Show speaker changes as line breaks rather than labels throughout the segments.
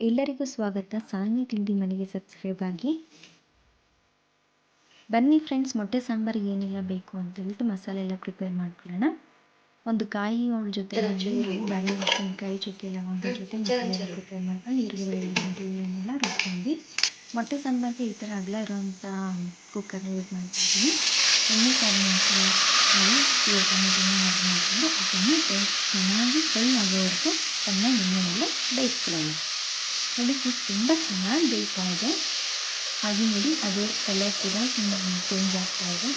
ಎಲ್ಲರಿಗೂ ಸ್ವಾಗತ. ಸಾಂಗಿ ತಿಂಡಿ ಮನೆಗೆ ಸಬ್ಸ್ಕ್ರೈಬ್ ಆಗಿ ಬನ್ನಿ ಫ್ರೆಂಡ್ಸ್ ಮೊಟ್ಟೆ ಸಾಂಬಾರಿಗೆ ಏನೆಲ್ಲ ಬೇಕು ಅಂತ ಹೇಳ್ಬಿಟ್ಟು ಮಸಾಲೆ ಎಲ್ಲ ಪ್ರಿಪೇರ್ ಮಾಡ್ಕೊಳ್ಳೋಣ. ಒಂದು ಕಾಯಿ ಅವಳ ಜೊತೆ ಕಾಯಿ ಮೆಣಸಿನ್ಕಾಯಿ ಚಕ್ಕೆ ಲವಂಗ ಜೊತೆ ಮಸಾಲೆ ಪ್ರಿಪೇರ್ ಮಾಡ್ಕೊಂಡು ಈರುಳ್ಳಿ ರುಬ್ಕೊಂಡು ಮೊಟ್ಟೆ ಸಾಂಬಾರಿಗೆ ಈ ಥರ ಅಗಲ ಇರೋವಂಥ ಕುಕ್ಕರ್ ಯೂಸ್ ಮಾಡ್ತಿದ್ದೀನಿ ಎಣ್ಣೆ ಮಾಡ್ಕೊಂಡು ಮಾಡ್ಕೊಂಡು ಅದನ್ನು ಚೆನ್ನಾಗಿ ಫ್ರೈ ಆಗೋವರೆಗೂ ಚೆನ್ನಾಗಿ ಎಣ್ಣೆಯಲ್ಲಿ ಬೇಯಿಸ್ಕೊಳ್ಳೋಣ. ನೋಡಿ ತುಂಬ ಚೆನ್ನಾಗಿ ಬೇಯ್ತಾ ಇದೆ ಹಾಗೆ ನೋಡಿ ಅದು ಕಲರ್ ಕೂಡ ಚೇಂಜ್ ಆಗ್ತಾ ಇದೆ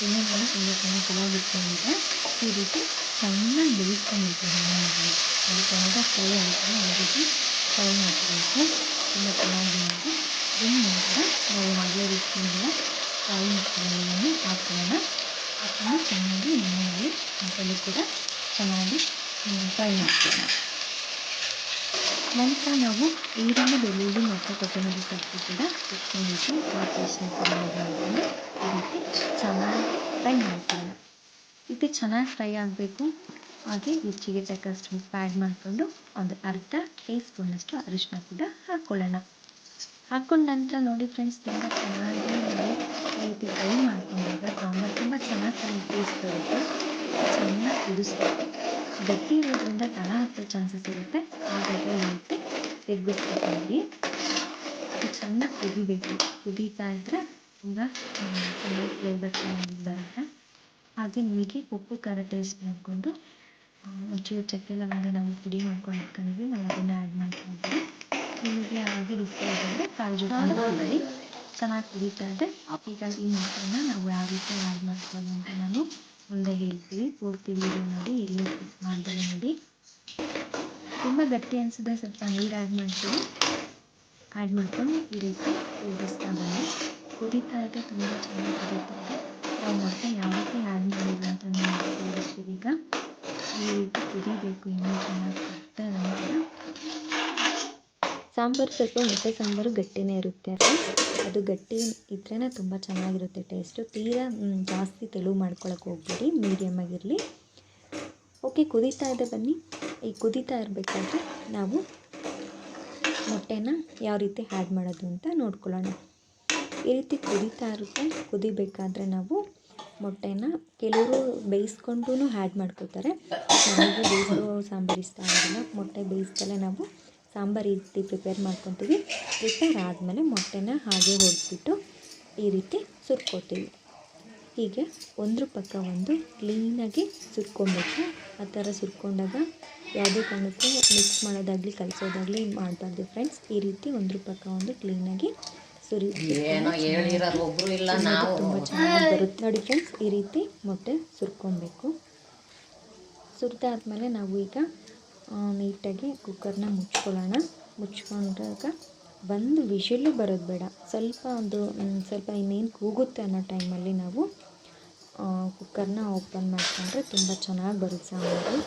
ಎಣ್ಣೆಗಳು ತುಂಬ ಚೆನ್ನಾಗಿ ಕಲರ್ ಇಟ್ಕೊಂಡಿದೆ ಈ ರೀತಿ ಚೆನ್ನಾಗಿ ಬೇಯಿಸ್ಕೊಂಡಿರ್ತಾರೆ ಎಣ್ಣೆಯಲ್ಲಿ ಅದು ಚೆನ್ನಾಗಿ ಫ್ರೈ ಆಗುತ್ತೆ ಈ ರೀತಿ ಫ್ರೈ ಮಾಡ್ಕೊಬೇಕು ತುಂಬ ಚೆನ್ನಾಗಿ ಮಾಡಿ ಇನ್ನು ನಂತರ ನಾವು ಹಾಗೆ ರೀತಿಯಿಂದ ಕಾಯಿ ಮುಕ್ಕಳೆಲ್ಲನೂ ಹಾಕೋಣ ಹಾಕೊಂಡು ಚೆನ್ನಾಗಿ ಎಣ್ಣೆಯಲ್ಲಿ ಮಸಾಲೆ ಕೂಡ ಚೆನ್ನಾಗಿ ಫ್ರೈ ಮಾಡ್ಕೊಳ್ಳೋಣ ನಂತರ ನಾವು ಈರುಳ್ಳಿ ಬೆಳ್ಳುಳ್ಳಿ ಮತ್ತು ಕೊತ್ತಂಬರಿ ಸೊಪ್ಪು ಕೂಡ ಇಟ್ಕೊಂಡಿದ್ದು ಆ ಪೇಸ್ಟ್ನ ಕೂಡ ಮಾಡಿಕೊಂಡು ಈ ರೀತಿ ಚೆನ್ನಾಗಿ ಫ್ರೈ ಮಾಡ್ಕೊಳ್ಳೋಣ. ಇದು ಚೆನ್ನಾಗಿ ಫ್ರೈ ಆಗಬೇಕು. ಹಾಗೆ ರುಚಿಗೆ ತಕ್ಕಷ್ಟು ಉಪ್ಪು ಆ್ಯಡ್ ಮಾಡಿಕೊಂಡು ಒಂದು ಅರ್ಧ ಟೀ ಸ್ಪೂನಷ್ಟು ಅರಿಶಿನ ಕೂಡ ಹಾಕ್ಕೊಳ್ಳೋಣ ಹಾಕ್ಕೊಂಡ ನಂತರ ನೋಡಿ ಫ್ರೆಂಡ್ಸ್ ತುಂಬ ಚೆನ್ನಾಗಿ ನಾವು ಈ ರೀತಿ ಫ್ರೈ ಮಾಡ್ಕೊಂಡಾಗ ಸಾಂಬಾರು ತುಂಬ ಚೆನ್ನಾಗಿ ಟೇಸ್ಟ್ ಬರುತ್ತೆ. ಚೆನ್ನಾಗಿ ಕುದಿಸ್ಬೇಕು ಗಟ್ಟಿ ಇರೋದ್ರಿಂದ ತಳ ಹತ್ತೋ ಚಾನ್ಸಸ್ ಇರುತ್ತೆ. ಹಾಗಾಗಿ ತಿರುಗಿಸ್ಕೊತೀವಿ ಅದು ಚೆನ್ನಾಗಿ ಕುದಿಬೇಕು. ಕುದೀತಾ ಇದ್ದರೆ ತುಂಬ ಚೆನ್ನಾಗಿ ಫ್ಲೇವರ್ ಚೆನ್ನಾಗಿ ಬರುತ್ತೆ ಹಾಗೆ ನಿಮಗೆ ಉಪ್ಪು ಖಾರ ಟೇಸ್ಟ್ ನೋಡಿಕೊಂಡು ಒಂಚೂರು ಚಕ್ಕೆ ಲವಂಗ ನಾವು ಪುಡಿ ಮಾಡ್ಕೊಂಡು ಇಟ್ಕೊಂಡಿದ್ವಿ ನಾವು ಅದನ್ನು ಆ್ಯಡ್ ಮಾಡ್ಕೊಳ್ತೀವಿ. ನಿಮಗೆ ಹಾಗೆ ರುಚಿಯಾಗಿದ್ದರೆ ಕಾಳು ಜೊತೆ ಚೆನ್ನಾಗಿ ಕುದೀತಾ ಇದ್ದರೆ ಈಗ ಈ ಮೊಸರನ್ನ ನಾವು ಯಾವ ರೀತಿ ಆ್ಯಡ್ ಮಾಡ್ಕೊಳ್ಳೋದು ಅಂತ ನಾನು ಮುಂದೆ ಹೇಳ್ತೀವಿ. ಪೂರ್ತಿ ವೀಡಿಯೋ ನೋಡಿ ಎಲ್ಲಿ ಮಾಡಿದ್ರೆ ನೋಡಿ. ತುಂಬ ಗಟ್ಟಿ ಅನ್ಸುತ್ತೆ, ಸ್ವಲ್ಪ ನೀರು ಆ್ಯಡ್ ಮಾಡ್ತೀವಿ ಆ್ಯಡ್ ಮಾಡ್ಕೊಂಡು ಈ ರೀತಿ ಕುದಿಸ್ತಾ ಬನ್ನಿ. ಕುದೀತಾ ಇದೆ ತುಂಬ ಚೆನ್ನಾಗಿ ಕುದೀತಾ ಇದೆ. ನಾವು ಮೊಟ್ಟೆ ಯಾವ ರೀತಿ ಆ್ಯಡ್ ಮಾಡಿಲ್ಲ ಅಂತ ನಾವು ತೋರಿಸ್ತೀವಿ ಈಗ. ಈ ರೀತಿ ಕುದಿಬೇಕು, ಇನ್ನೂ ಚೆನ್ನಾಗಿ ನಂತರ ಸಾಂಬಾರು ಸ್ವಲ್ಪ ಮೊಟ್ಟೆ ಸಾಂಬಾರು ಗಟ್ಟಿನೇ ಇರುತ್ತೆ. ಅದು ಗಟ್ಟಿ ಇದ್ರೇ ತುಂಬ ಚೆನ್ನಾಗಿರುತ್ತೆ ಟೇಸ್ಟು ತೀರಾ ಜಾಸ್ತಿ ತೆಳು ಮಾಡ್ಕೊಳಕ್ಕೆ ಹೋಗ್ಬೇಡಿ ಮೀಡಿಯಮ್ ಆಗಿರಲಿ. ಓಕೆ ಕುದೀತಾ ಇದೆ ಬನ್ನಿ. ಈ ಕುದೀತಾ ಇರಬೇಕಾದ್ರೆ ನಾವು ಮೊಟ್ಟೆನ ಯಾವ ರೀತಿ ಆ್ಯಡ್ ಮಾಡೋದು ಅಂತ ನೋಡ್ಕೊಳ್ಳೋಣ. ಈ ರೀತಿ ಕುದೀತಾ ಇರುತ್ತೆ. ಕುದಿಬೇಕಾದ್ರೆ ನಾವು ಮೊಟ್ಟೆನ ಕೆಲವರು ಬೇಯಿಸ್ಕೊಂಡು ಆ್ಯಡ್ ಮಾಡ್ಕೋತಾರೆ ನಮಗೆ ಬೇಯಿಸೋ ಸಾಂಬಾರು ಇಷ್ಟ ಮೊಟ್ಟೆ ಬೇಯಿಸ್ದಲೇ ನಾವು ಸಾಂಬಾರು ಈ ರೀತಿ ಪ್ರಿಪೇರ್ ಮಾಡ್ಕೊತೀವಿ. ಪ್ರಿಪೇರ್ ಆದಮೇಲೆ ಮೊಟ್ಟೆನ ಹಾಗೆ ಹೊಡೆದ್ಬಿಟ್ಟು ಈ ರೀತಿ ಸುರ್ಕೋತೀವಿ. ಹೀಗೆ ಒಂದ್ರ ಪಕ್ಕ ಒಂದು ಕ್ಲೀನಾಗಿ ಸುರ್ಕೊಬೇಕು. ಆ ಥರ ಸುರ್ಕೊಂಡಾಗ ಯಾವುದೇ ಕಾರಣಕ್ಕೂ ಮಿಕ್ಸ್ ಮಾಡೋದಾಗಲಿ ಕಲಿಸೋದಾಗಲಿ ಮಾಡಬಾರ್ದು ಫ್ರೆಂಡ್ಸ್ ಈ ರೀತಿ ಒಂದ್ರ ಪಕ್ಕ ಒಂದು ಕ್ಲೀನಾಗಿ ಸುರಿ ತುಂಬ ಚೆನ್ನಾಗಿ ಬರುತ್ತೆ ನೋಡಿ ಫ್ರೆಂಡ್ಸ್ ಈ ರೀತಿ ಮೊಟ್ಟೆ ಸುರ್ಕೊಬೇಕು. ಸುರಿದಾದ್ಮೇಲೆ ನಾವು ಈಗ ನೀಟಾಗಿ ಕುಕ್ಕರ್ನ ಮುಚ್ಕೊಳ್ಳೋಣ. ಮುಚ್ಕೊಂಡಾಗ ಬಂದು ವಿಷಿಲ್ಲು ಬರೋದು ಬೇಡ. ಸ್ವಲ್ಪ ಒಂದು ಸ್ವಲ್ಪ ಇನ್ನೇನು ಕೂಗುತ್ತೆ ಅನ್ನೋ ಟೈಮಲ್ಲಿ ನಾವು ಕುಕ್ಕರ್ನ ಓಪನ್ ಮಾಡಿಕೊಂಡ್ರೆ ತುಂಬ ಚೆನ್ನಾಗಿ ಬರುತ್ತೆ ಸಾಂಬಾರು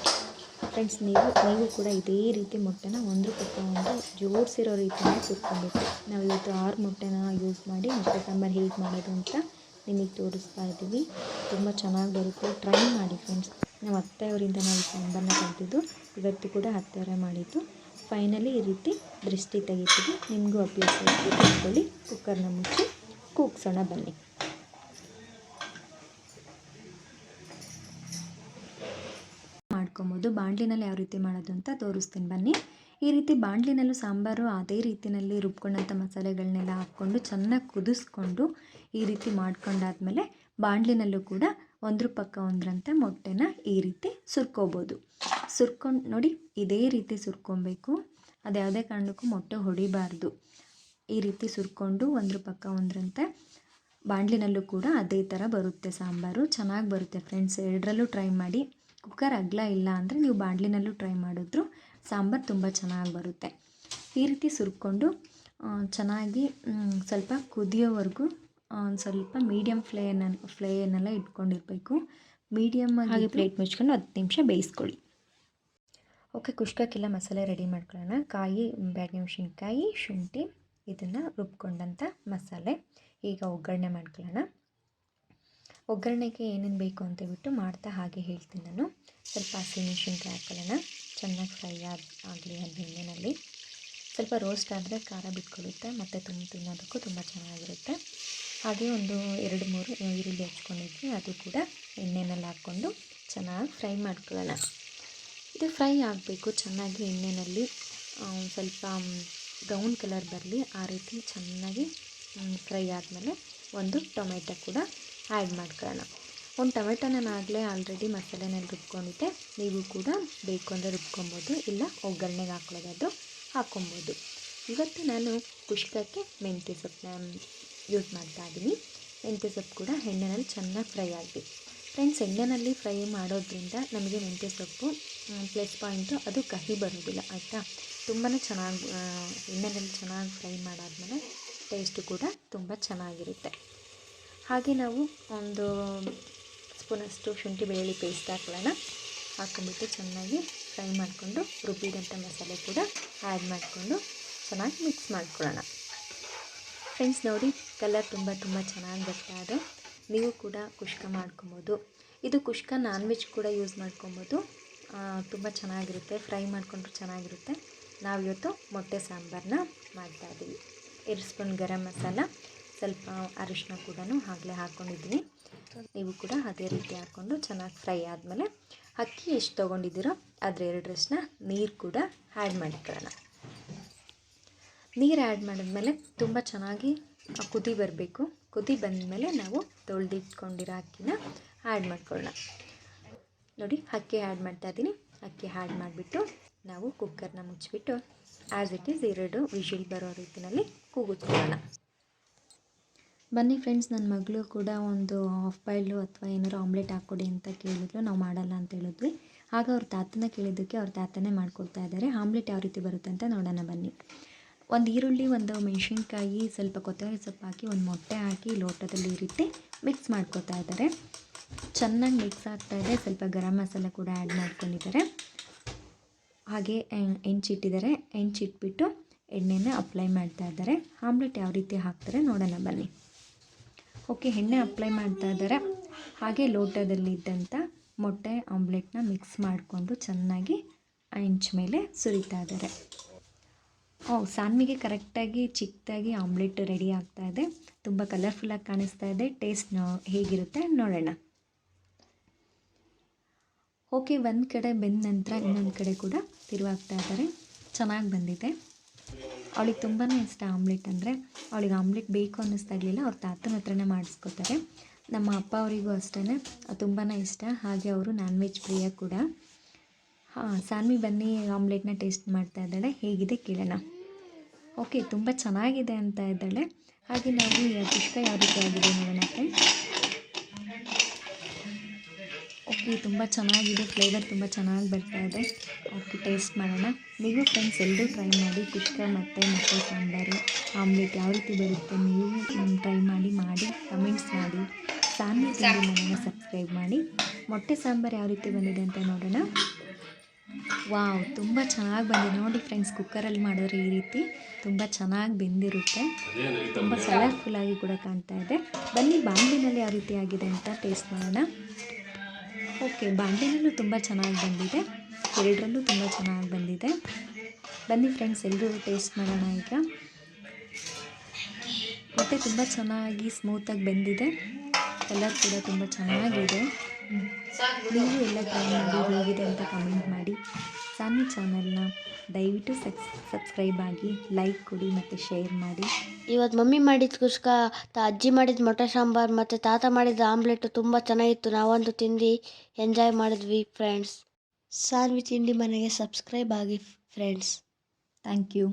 ಫ್ರೆಂಡ್ಸ್ ನೀವು ನೀವು ಕೂಡ ಇದೇ ರೀತಿ ಮೊಟ್ಟೆನ ಒಂದು ಪಕ್ಕ ಒಂದು ಜೋಡಿಸಿರೋ ರೀತಿಯೇ ಕುಟ್ಕೊಬೇಕು ನಾವು ಇವತ್ತು ಆರು ಮೊಟ್ಟೆನ ಯೂಸ್ ಮಾಡಿ ಮೊಟ್ಟೆ ಸಾಂಬಾರು ಹೇಗೆ ಮಾಡೋದು ಅಂತ ನಿಮಗೆ ತೋರಿಸ್ತಾ ಇದ್ದೀವಿ ತುಂಬ ಚೆನ್ನಾಗಿ ಬರುತ್ತೆ. ಟ್ರೈ ಮಾಡಿ ಫ್ರೆಂಡ್ಸ್ ನಮ್ಮ ಅತ್ತೆಯವರಿಂದ ನಾವು ಸಾಂಬಾರನ್ನ ಕಲಿತಿದ್ದು, ಇವತ್ತು ಕೂಡ ಅತ್ತೆಯವರೇ ಮಾಡಿದ್ದು. ಫೈನಲಿ ಈ ರೀತಿ ದೃಷ್ಟಿ ತೆಗಿತೀವಿ. ನಿಮಗೂ ಅಭ್ಯಾಸ ಇಟ್ಕೊಳ್ಳಿ ಕುಕ್ಕರ್ನ ಮುಚ್ಚಿ ಕೂಗ್ಸೋಣ ಬನ್ನಿ. ಮಾಡ್ಕೊಬೋದು. ಬಾಣಲಿನಲ್ಲಿ ಯಾವ ರೀತಿ ಮಾಡೋದು ಅಂತ ತೋರಿಸ್ತೀನಿ ಬನ್ನಿ. ಈ ರೀತಿ ಬಾಣಲಿನಲ್ಲೂ ಸಾಂಬಾರು ಅದೇ ರೀತಿಯಲ್ಲಿ ರುಬ್ಕೊಂಡಂಥ ಮಸಾಲೆಗಳನ್ನೆಲ್ಲ ಹಾಕ್ಕೊಂಡು ಚೆನ್ನಾಗಿ ಕುದಿಸ್ಕೊಂಡು ಈ ರೀತಿ ಮಾಡ್ಕೊಂಡಾದ್ಮೇಲೆ ಬಾಣಲಿನಲ್ಲೂ ಕೂಡ ಒಂದ್ರ ಪಕ್ಕ ಒಂದ್ರಂತೆ ಮೊಟ್ಟೆನ ಈ ರೀತಿ ಸುರ್ಕೋಬೋದು. ಸುರ್ಕೊಂಡು ನೋಡಿ, ಇದೇ ರೀತಿ ಸುರ್ಕೊಬೇಕು. ಅದು ಯಾವುದೇ ಕಾರಣಕ್ಕೂ ಮೊಟ್ಟೆ ಹೊಡಿಬಾರ್ದು. ಈ ರೀತಿ ಸುರ್ಕೊಂಡು ಒಂದ್ರ ಪಕ್ಕ ಒಂದ್ರಂತೆ ಬಾಣಲಿನಲ್ಲೂ ಕೂಡ ಅದೇ ಥರ ಬರುತ್ತೆ ಸಾಂಬಾರು. ಚೆನ್ನಾಗಿ ಬರುತ್ತೆ ಫ್ರೆಂಡ್ಸ್. ಎರಡರಲ್ಲೂ ಟ್ರೈ ಮಾಡಿ. ಕುಕ್ಕರ್ ಅಗಲ ಇಲ್ಲ ಅಂದರೆ ನೀವು ಬಾಣಲಿನಲ್ಲೂ ಟ್ರೈ ಮಾಡಿದ್ರು ಸಾಂಬಾರು ತುಂಬ ಚೆನ್ನಾಗಿ ಬರುತ್ತೆ. ಈ ರೀತಿ ಸುರ್ಕೊಂಡು ಚೆನ್ನಾಗಿ ಸ್ವಲ್ಪ ಕುದಿಯೋವರೆಗೂ ಒಂದು ಸ್ವಲ್ಪ ಮೀಡಿಯಮ್ ಫ್ಲೇನ ಫ್ಲೇನೆಲ್ಲ ಇಟ್ಕೊಂಡಿರಬೇಕು. ಮೀಡಿಯಮ್ ಹಾಗೆ ಪ್ಲೇಟ್ ಮುಚ್ಕೊಂಡು ಹತ್ತು ನಿಮಿಷ ಬೇಯಿಸ್ಕೊಳ್ಳಿ. ಓಕೆ ಕುಷ್ಕಕ್ಕೆಲ್ಲ ಮಸಾಲೆ ರೆಡಿ ಮಾಡ್ಕೊಳ್ಳೋಣ. ಕಾಯಿ ಮೆಣಸಿನ್ಕಾಯಿ ಶುಂಠಿ ಇದನ್ನು ರುಬ್ಕೊಂಡಂಥ ಮಸಾಲೆ. ಈಗ ಒಗ್ಗರಣೆ ಮಾಡ್ಕೊಳ್ಳೋಣ. ಒಗ್ಗರಣೆಗೆ ಏನೇನು ಬೇಕು ಅಂತ ಹೇಳ್ಬಿಟ್ಟು ಮಾಡ್ತಾ ಹಾಗೆ ಹೇಳ್ತೀನಿ ನಾನು. ಸ್ವಲ್ಪ ಹಸಿಮೆಣ್ಸಿನ್ಕಾಯಿ ಹಾಕೊಳ್ಳೋಣ. ಚೆನ್ನಾಗಿ ಫ್ರೈ ಆಗಿ ಆಗಲಿ ಅದು ಎಣ್ಣೆಯಲ್ಲಿ ಸ್ವಲ್ಪ ರೋಸ್ಟ್ ಆದರೆ ಖಾರ ಬಿಟ್ಕೊಳ್ಳುತ್ತೆ ಮತ್ತು ತುಂಬ ತಿನ್ನೋದಕ್ಕೂ ತುಂಬ ಚೆನ್ನಾಗಿರುತ್ತೆ. ಹಾಗೆ ಒಂದು ಎರಡು ಮೂರು ಈರುಳ್ಳಿ ಹಚ್ಕೊಂಡಿದ್ವಿ. ಅದು ಕೂಡ ಎಣ್ಣೆನಲ್ಲಿ ಹಾಕ್ಕೊಂಡು ಚೆನ್ನಾಗಿ ಫ್ರೈ ಮಾಡ್ಕೊಳ್ಳೋಣ. ಇದು ಫ್ರೈ ಆಗಬೇಕು. ಚೆನ್ನಾಗಿ ಎಣ್ಣೆಯಲ್ಲಿ ಸ್ವಲ್ಪ ಬ್ರೌನ್ ಕಲರ್ ಬರಲಿ, ಆ ರೀತಿ ಚೆನ್ನಾಗಿ ಫ್ರೈ ಆದಮೇಲೆ ಒಂದು ಟೊಮೆಟೊ ಕೂಡ ಆ್ಯಡ್ ಮಾಡ್ಕೊಳ್ಳೋಣ. ಒಂದು ಟೊಮೆಟೊ ನಾನು ಆಗಲೇ ಆಲ್ರೆಡಿ ಮಸಾಲೆನಲ್ಲಿ ರುಬ್ಕೊಂಡಿದ್ದೆ. ನೀವು ಕೂಡ ಬೇಕು ಅಂದರೆ ರುಬ್ಕೊಬೋದು, ಇಲ್ಲ ಒಗ್ಗರಣೆಗೆ ಹಾಕೊಳ್ಳೋದಾದ್ರು ಹಾಕ್ಕೊಬೋದು. ಇವತ್ತು ನಾನು ಕುಷ್ಕಕ್ಕೆ ಮೆಂತ್ಯ ಸೊಪ್ಪನ್ನ ಯೂಸ್ ಮಾಡ್ತಾ ಇದ್ದೀನಿ. ಮೆಂತ್ಯ ಸೊಪ್ಪು ಕೂಡ ಎಣ್ಣೆನಲ್ಲಿ ಚೆನ್ನಾಗಿ ಫ್ರೈ ಆಗಲಿ ಫ್ರೆಂಡ್ಸ್, ಎಣ್ಣೆನಲ್ಲಿ ಫ್ರೈ ಮಾಡೋದ್ರಿಂದ ನಮಗೆ ಮೆಂತ್ಯ ಸೊಪ್ಪು ಪ್ಲಸ್ ಪಾಯಿಂಟು ಅದು ಕಹಿ ಬರೋದಿಲ್ಲ, ಆಯಿತಾ? ತುಂಬಾ ಚೆನ್ನಾಗಿ ಎಣ್ಣೆನಲ್ಲಿ ಚೆನ್ನಾಗಿ ಫ್ರೈ ಮಾಡಾದ್ಮೇಲೆ ಟೇಸ್ಟು ಕೂಡ ತುಂಬ ಚೆನ್ನಾಗಿರುತ್ತೆ. ಹಾಗೆ ನಾವು ಒಂದು ಸ್ಪೂನಷ್ಟು ಶುಂಠಿ ಬೆಳ್ಳುಳ್ಳಿ ಪೇಸ್ಟ್ ಹಾಕೊಳ್ಳೋಣ. ಹಾಕೊಂಡ್ಬಿಟ್ಟು ಚೆನ್ನಾಗಿ ಫ್ರೈ ಮಾಡಿಕೊಂಡು ರುಬ್ಬಿದಂಥ ಮಸಾಲೆ ಕೂಡ ಆ್ಯಡ್ ಮಾಡಿಕೊಂಡು ಚೆನ್ನಾಗಿ ಮಿಕ್ಸ್ ಮಾಡ್ಕೊಳ್ಳೋಣ. ಫ್ರೆಂಡ್ಸ್ ನೋಡಿ ಕಲರ್ ತುಂಬ ತುಂಬ ಚೆನ್ನಾಗಿ ಬರ್ತಾ ಇದೆ ನೀವು ಕೂಡ ಕುಷ್ಕ ಮಾಡ್ಕೊಬೋದು. ಇದು ಕುಷ್ಕ ನಾನ್ ವೆಜ್ ಕೂಡ ಯೂಸ್ ಮಾಡ್ಕೊಬೋದು. ತುಂಬ ಚೆನ್ನಾಗಿರುತ್ತೆ. ಫ್ರೈ ಮಾಡಿಕೊಂಡ್ರು ಚೆನ್ನಾಗಿರುತ್ತೆ. ನಾವಿವತ್ತು ಮೊಟ್ಟೆ ಸಾಂಬಾರನ್ನ ಮಾಡ್ತಾಯಿದ್ದೀವಿ ಎರಡು ಸ್ಪೂನ್ ಗರಂ ಮಸಾಲ, ಸ್ವಲ್ಪ ಅರಿಶಿನ ಕೂಡ ಆಗಲೇ ಹಾಕ್ಕೊಂಡಿದ್ದೀನಿ ನೀವು ಕೂಡ ಅದೇ ರೀತಿ ಹಾಕ್ಕೊಂಡು ಚೆನ್ನಾಗಿ ಫ್ರೈ ಆದಮೇಲೆ ಅಕ್ಕಿ ಎಷ್ಟು ತೊಗೊಂಡಿದ್ದೀರೋ ಅದ್ರ ಎರಡರಷ್ಟನ್ನ ನೀರು ಕೂಡ ಆ್ಯಡ್ ಮಾಡ್ಕೊಳ್ಳೋಣ. ನೀರು ಆ್ಯಡ್ ಮಾಡಿದ್ಮೇಲೆ ತುಂಬ ಚೆನ್ನಾಗಿ ಕುದಿ ಬರಬೇಕು. ಕುದಿ ಬಂದಮೇಲೆ ನಾವು ತೊಳೆದಿಟ್ಕೊಂಡಿರೋ ಅಕ್ಕಿನ ಆ್ಯಡ್ ಮಾಡ್ಕೊಳ್ಳೋಣ. ನೋಡಿ, ಅಕ್ಕಿ ಆ್ಯಡ್ ಮಾಡ್ತಾ ಇದ್ದೀನಿ. ಅಕ್ಕಿ ಆ್ಯಡ್ ಮಾಡಿಬಿಟ್ಟು ನಾವು ಕುಕ್ಕರ್ನ ಮುಚ್ಚಿಬಿಟ್ಟು ಆ್ಯಸ್ ಇಟ್ ಈಸ್ ಎರಡು ವಿಷಿಲ್ ಬರೋ ರೀತಿಯಲ್ಲಿ ಕೂಗಿಸ್ಕೊಳ್ಳೋಣ ಬನ್ನಿ ಫ್ರೆಂಡ್ಸ್ ನನ್ನ ಮಗಳು ಕೂಡ ಒಂದು ಹಾಫ್ ಬಾಯ್ಲು ಅಥವಾ ಏನಾರು ಆಮ್ಲೆಟ್ ಹಾಕ್ಕೊಡಿ ಅಂತ ಕೇಳಿದ್ರು. ನಾವು ಮಾಡಲ್ಲ ಅಂತ ಹೇಳಿದ್ವಿ. ಆಗ ಅವ್ರ ತಾತನ ಕೇಳಿದ್ದಕ್ಕೆ ಅವ್ರ ತಾತನೇ ಮಾಡ್ಕೊಳ್ತಾ ಇದ್ದಾರೆ. ಆಮ್ಲೆಟ್ ಯಾವ ರೀತಿ ಬರುತ್ತೆ ಅಂತ ನೋಡೋಣ ಬನ್ನಿ. ಒಂದು ಈರುಳ್ಳಿ, ಒಂದು ಮೆಣಸಿನ್ಕಾಯಿ ಸ್ವಲ್ಪ ಕೊತ್ತಂಬರಿ ಸೊಪ್ಪು ಹಾಕಿ, ಒಂದು ಮೊಟ್ಟೆ ಹಾಕಿ ಲೋಟದಲ್ಲಿ ಈ ಮಿಕ್ಸ್ ಮಾಡ್ಕೋತಾ ಇದ್ದಾರೆ. ಚೆನ್ನಾಗಿ ಮಿಕ್ಸ್ ಆಗ್ತಾ ಇದೆ. ಸ್ವಲ್ಪ ಗರಂ ಮಸಾಲೆ ಕೂಡ ಆ್ಯಡ್ ಮಾಡ್ಕೊಂಡಿದ್ದಾರೆ. ಹಾಗೆ ಹೆಂಚಿಟ್ಟಿದ್ದಾರೆ. ಹೆಂಚಿಟ್ಬಿಟ್ಟು ಎಣ್ಣೆನ ಅಪ್ಲೈ ಮಾಡ್ತಾ ಇದ್ದಾರೆ. ಆಮ್ಲೆಟ್ ಯಾವ ರೀತಿ ಹಾಕ್ತಾರೆ ನೋಡೋಣ ಬನ್ನಿ. ಓಕೆ, ಎಣ್ಣೆ ಅಪ್ಲೈ ಮಾಡ್ತಾ ಇದ್ದಾರೆ. ಹಾಗೆ ಲೋಟದಲ್ಲಿದ್ದಂಥ ಮೊಟ್ಟೆ, ಆಮ್ಲೆಟ್ನ ಮಿಕ್ಸ್ ಮಾಡಿಕೊಂಡು ಚೆನ್ನಾಗಿ ಹೆಂಚ್ ಮೇಲೆ ಸುರಿತಾ ಇದ್ದಾರೆ. ಓ ಸಾನ್ವಿಗೆ ಕರೆಕ್ಟಾಗಿ ಚಿಕ್ಕದಾಗಿ ಆಮ್ಲೆಟ್ ರೆಡಿ ಆಗ್ತಾ ಇದೆ. ತುಂಬ ಕಲರ್ಫುಲ್ಲಾಗಿ ಕಾಣಿಸ್ತಾ ಇದೆ. ಟೇಸ್ಟ್ ಹೇಗಿರುತ್ತೆ ನೋಡೋಣ. ಓಕೆ ಒಂದು ಕಡೆ ಬೆಂದ ನಂತರ ಇನ್ನೊಂದು ಕಡೆ ಕೂಡ ತಿರುವಾಗ್ತಾ ಇದ್ದಾರೆ. ಚೆನ್ನಾಗಿ ಬಂದಿದೆ. ಅವಳಿಗೆ ತುಂಬಾ ಇಷ್ಟ ಆಮ್ಲೆಟ್ ಅಂದರೆ. ಅವಳಿಗೆ ಆಮ್ಲೆಟ್ ಬೇಕು ಅನ್ನಿಸ್ತಾ ಇರಲಿಲ್ಲ. ಅವ್ರ ತಾತನ ಹತ್ರನೇ ಮಾಡಿಸ್ಕೊತಾರೆ. ನಮ್ಮ ಅಪ್ಪ ಅವರಿಗೂ ಅಷ್ಟೇ ತುಂಬಾ ಇಷ್ಟ. ಹಾಗೆ ಅವರು ನಾನ್ ವೆಜ್ ಪ್ರಿಯ ಕೂಡ. ಹಾಂ, ಸಾನ್ವಿ ಬನ್ನಿ ಆಮ್ಲೆಟ್ನ ಟೇಸ್ಟ್ ಮಾಡ್ತಾ ಇದ್ದಾಳೆ. ಹೇಗಿದೆ ಕೇಳೋಣ. ಓಕೆ ತುಂಬ ಚೆನ್ನಾಗಿದೆ ಅಂತ ಇದ್ದಾಳೆ. ಹಾಗೆ ನಾವು, ಈ ಪುಷ್ಕ ಯಾವ ರೀತಿ ಆಗಿದೆ ನೋಡೋಣ ಫ್ರೆಂಡ್ಸ್ ಓಕೆ ತುಂಬ ಚೆನ್ನಾಗಿದೆ. ಫ್ಲೇವರ್ ತುಂಬ ಚೆನ್ನಾಗಿ ಬರ್ತಾ ಇದೆ. ಓಕೆ ಟೇಸ್ಟ್ ಮಾಡೋಣ. ನೀವು ಫ್ರೆಂಡ್ಸ್ ಎಲ್ಲರೂ ಟ್ರೈ ಮಾಡಿ ಕುಷ್ಕ ಮತ್ತು ಮೊಟ್ಟೆ ಸಾಂಬಾರು ಆಮ್ಲೆಟ್ ಯಾವ ರೀತಿ ಬರುತ್ತೆ ನೀವು ಟ್ರೈ ಮಾಡಿ ಮಾಡಿ ಕಮೆಂಟ್ಸ್ ಮಾಡಿ. ಸಾನ್ವಿ ಮನೆಯನ್ನು ಸಬ್ಸ್ಕ್ರೈಬ್ ಮಾಡಿ. ಮೊಟ್ಟೆ ಸಾಂಬಾರು ಯಾವ ರೀತಿ ಬಂದಿದೆ ಅಂತ ನೋಡೋಣ. ವಾವ್, ತುಂಬ ಚೆನ್ನಾಗಿ ಬಂದಿದೆ. ನೋಡಿ ಫ್ರೆಂಡ್ಸ್ ಕುಕ್ಕರಲ್ಲಿ ಮಾಡಿದ್ರೆ ಈ ರೀತಿ ತುಂಬ ಚೆನ್ನಾಗಿ ಬೆಂದಿರುತ್ತೆ. ತುಂಬ ಕಲರ್ಫುಲ್ಲಾಗಿ ಕೂಡ ಕಾಣ್ತಾ ಇದೆ. ಬನ್ನಿ ಬಾಂಡಿನಲ್ಲಿ ಯಾವ ರೀತಿ ಆಗಿದೆ ಅಂತ ಟೇಸ್ಟ್ ಮಾಡೋಣ. ಓಕೆ ಬಾಂಡ್ಲಿನಲ್ಲೂ ತುಂಬ ಚೆನ್ನಾಗಿ ಬಂದಿದೆ. ಎರಡರಲ್ಲೂ ತುಂಬ ಚೆನ್ನಾಗಿ ಬಂದಿದೆ. ಬನ್ನಿ ಫ್ರೆಂಡ್ಸ್ ಎಲ್ಲರೂ ಟೇಸ್ಟ್ ಮಾಡೋಣ ಈಗ. ಮತ್ತು ತುಂಬ ಚೆನ್ನಾಗಿ ಸ್ಮೂತಾಗಿ ಬೆಂದಿದೆ. ಕಲರ್ ಕೂಡ ತುಂಬ ಚೆನ್ನಾಗಿದೆ. ನೀವು ಎಲ್ಲ ಟ್ರೈ ಮಾಡಿ ಹೇಗಿದೆ ಅಂತ ಕಮೆಂಟ್ ಮಾಡಿ. ಸಾಮಿ ಚಾನಲ್ನ ದಯವಿಟ್ಟು ಸಬ್ಸ್ ಸಬ್ಸ್ಕ್ರೈಬ್ ಆಗಿ ಲೈಕ್ ಕೊಡಿ ಮತ್ತು ಶೇರ್ ಮಾಡಿ.
ಇವತ್ತು ಮಮ್ಮಿ ಮಾಡಿದ ಕುಷ್ಕ ತ ಅಜ್ಜಿ ಮಾಡಿದ ಮೊಟ್ಟೆ ಸಾಂಬಾರು ಮತ್ತು ತಾತ ಮಾಡಿದ ಆಮ್ಲೆಟ್ ತುಂಬ ಚೆನ್ನಾಗಿತ್ತು. ನಾವಂತೂ ತಿಂದು ಎಂಜಾಯ್ ಮಾಡಿದ್ವಿ ಫ್ರೆಂಡ್ಸ್ ಸಾನ್ವಿ ತಿಂಡಿ ಮನೆಗೆ ಸಬ್ಸ್ಕ್ರೈಬ್ ಆಗಿ ಫ್ರೆಂಡ್ಸ್
ಥ್ಯಾಂಕ್ ಯು